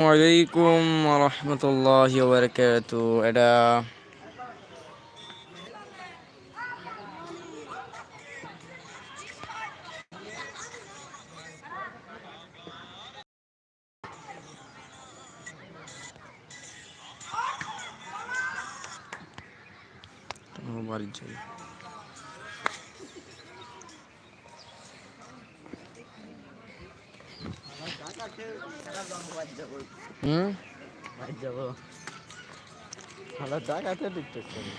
আলাইকুম রহমতুল্লাহ বারকাত এটা বাড়ি হুম যাবো ভালো জায়গাতে টিকটক করি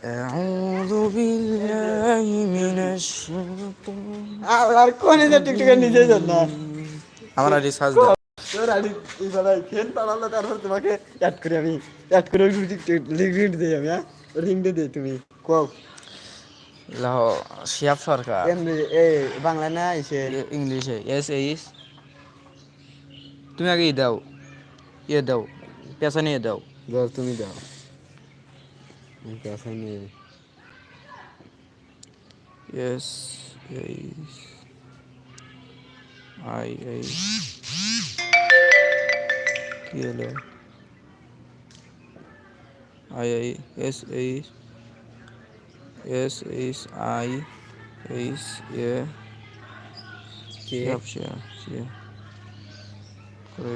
أعوذ بالله من الشيطان আর কোন যে টিকটকের নিজে যান না আমার আইডি সার্চ দাও তোর আইডি এইভাবে তারপর তোমাকে অ্যাড করি আমি। অ্যাড করে দিই আমি হ্যাঁ? দিই তুমি কও। লাহ শিয়াব সরকার। এমনি এ বাংলা না এসে? ইংলিশে এস এইস তুমি আগে ই দাও ইয়ে দাও পেশা নিয়ে দাও। বল তুমি দাও। নিয়ে এস এইস আই এইস কি হলো I I S H S H I H A কে সে করে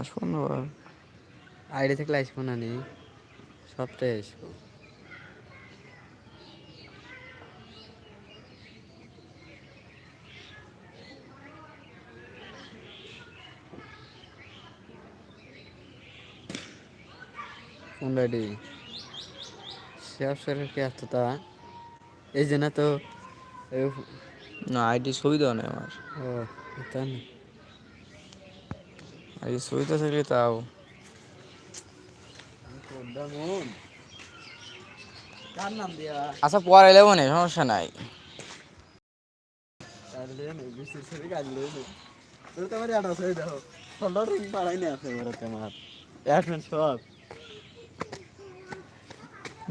আসব না। আইডি থেকে আসব না নি। সবটাই আসব। কোন আইডি শেয়ার সরকার কে আসতো তা এই যে না তো না আইডি ছবি দেওয়া নেই আমার। ও তা না। আইডি ছবিতে থাকলে তাও আচ্ছা পরে এলেও নেই সমস্যা নাই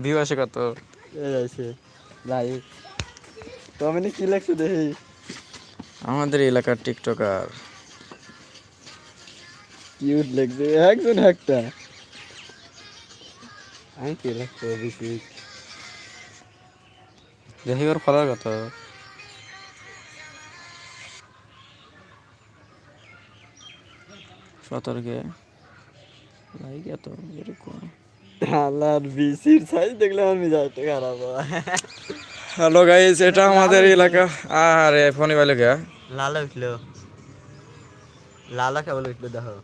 ভিউ কত এই আছে যাই তো আমি কি লাগছে দেখি আমাদের এলাকার টিকটকার। কিউট লাগছে। একজন একটা। আমি কি লাগছে বেশি দেখি ওর ফলার কত সতর্কে। লাইক এত এরকম। আল্লাহর বিসির সাইজ দেখলে আমার মিজাজটা খারাপ। হ্যালো গাইস এটা আমাদের এলাকা। আরে ফোনে বাইলে কে লালা উঠল। লালা কেবল উঠল দেখো।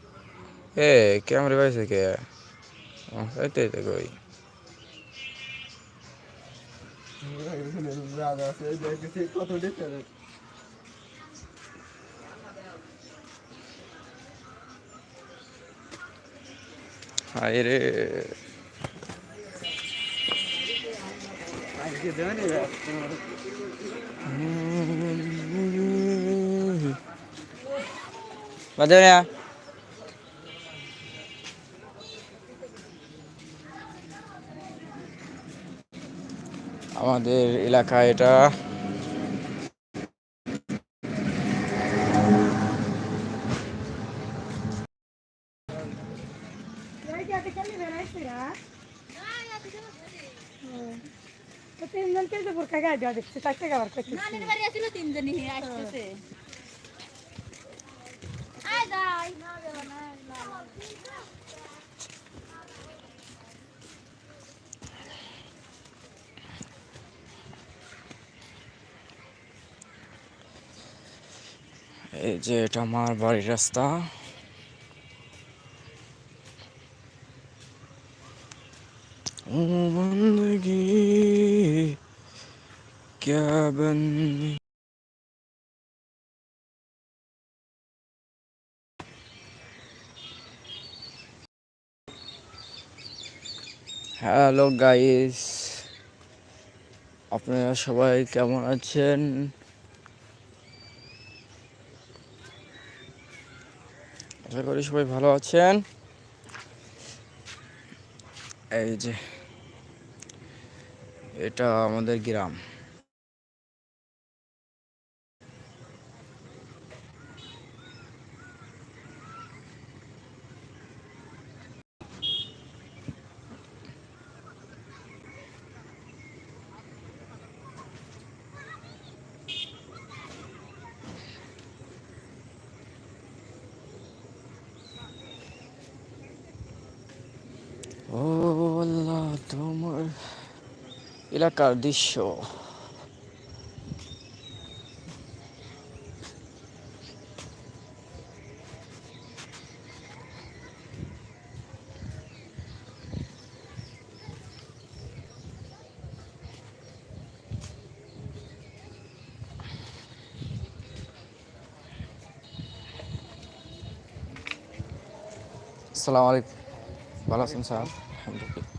এ ক্যামেরা পাইছে কে ও, এই তো এই তো কই কত ডিফারেন্ট আমাদের এলাকায় এটা। তিনজন কেটে বোরখা গায়ে দেওয়া দেখছি চার টাকা আবার করছি তিনজনই আসতেছে আয় যাই না। এই যে এটা আমার বাড়ির রাস্তা। ও বন্দগি হ্যালো গাইস আপনারা সবাই কেমন আছেন? আশা করি সবাই ভালো আছেন। এই যে এটা আমাদের গ্রাম ও আল্লাহ তোমার এলাকার দৃশ্য আসসালামু আলাইকুম ভালো আছেন স্যার আলহামদুলিল্লাহ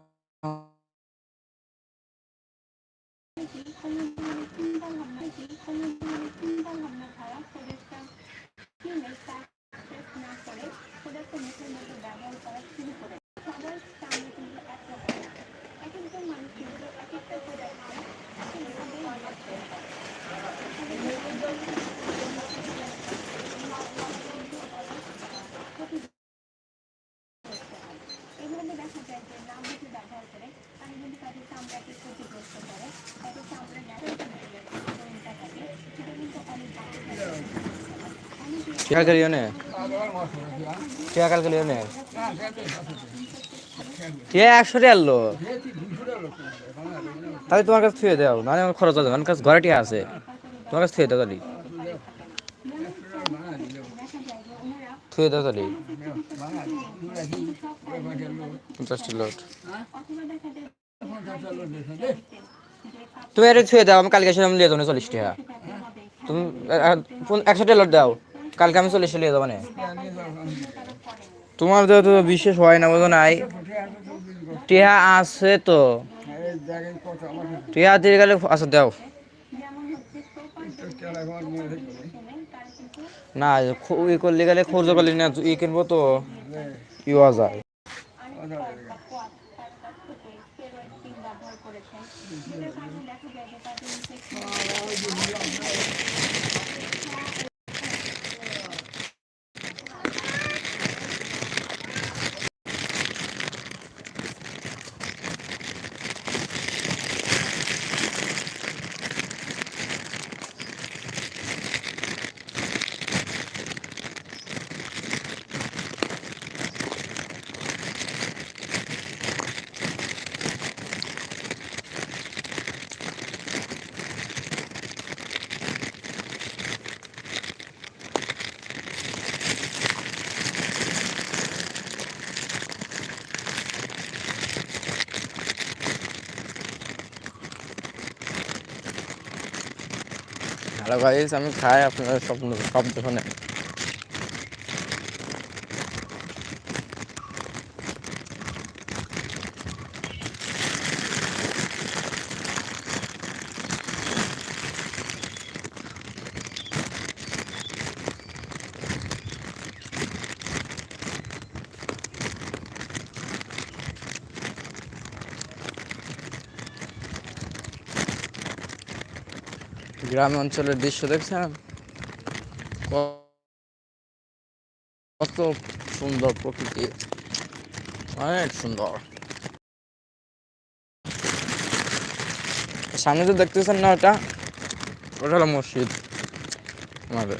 যেটা क्या करियो ने क्या কাল করিও নে কে একশো টাকা আনলো তাহলে তোমার কাছে থুয়ে দাও নাহলে আমার খরচ আছে আমার কাছে ঘরে টিয়া আছে তোমার কাছে থুয়ে দাও তাহলে থুয়ে দাও তাহলে। পঞ্চাশটি লোট। তুমি এটা থুয়ে দাও, আমি কালকে আমি লিয়ে যাব চল্লিশ টাকা তুমি একশো টাকা লোট দাও। কালকে আমি চল্লিশ লিয়ে যাব না তোমার তো তো বিশেষ হয় না, বোঝো নাই। টিহা আছে তো। টিহা দিয়ে গেলে আচ্ছা দাও। না ই করলে গেলে খরচ করলে না ই কিনবো তো। ইয়া যায়। হ্যালো গাইস আমি খাই আপনারা স্বপ্ন শব্দ শোনেন গ্রাম অঞ্চলের দৃশ্য দেখছেন? কত সুন্দর প্রকৃতি। অনেক সুন্দর। সামনে তো দেখতেছেন না ওটা? ওটা হলো মসজিদ। আমাদের।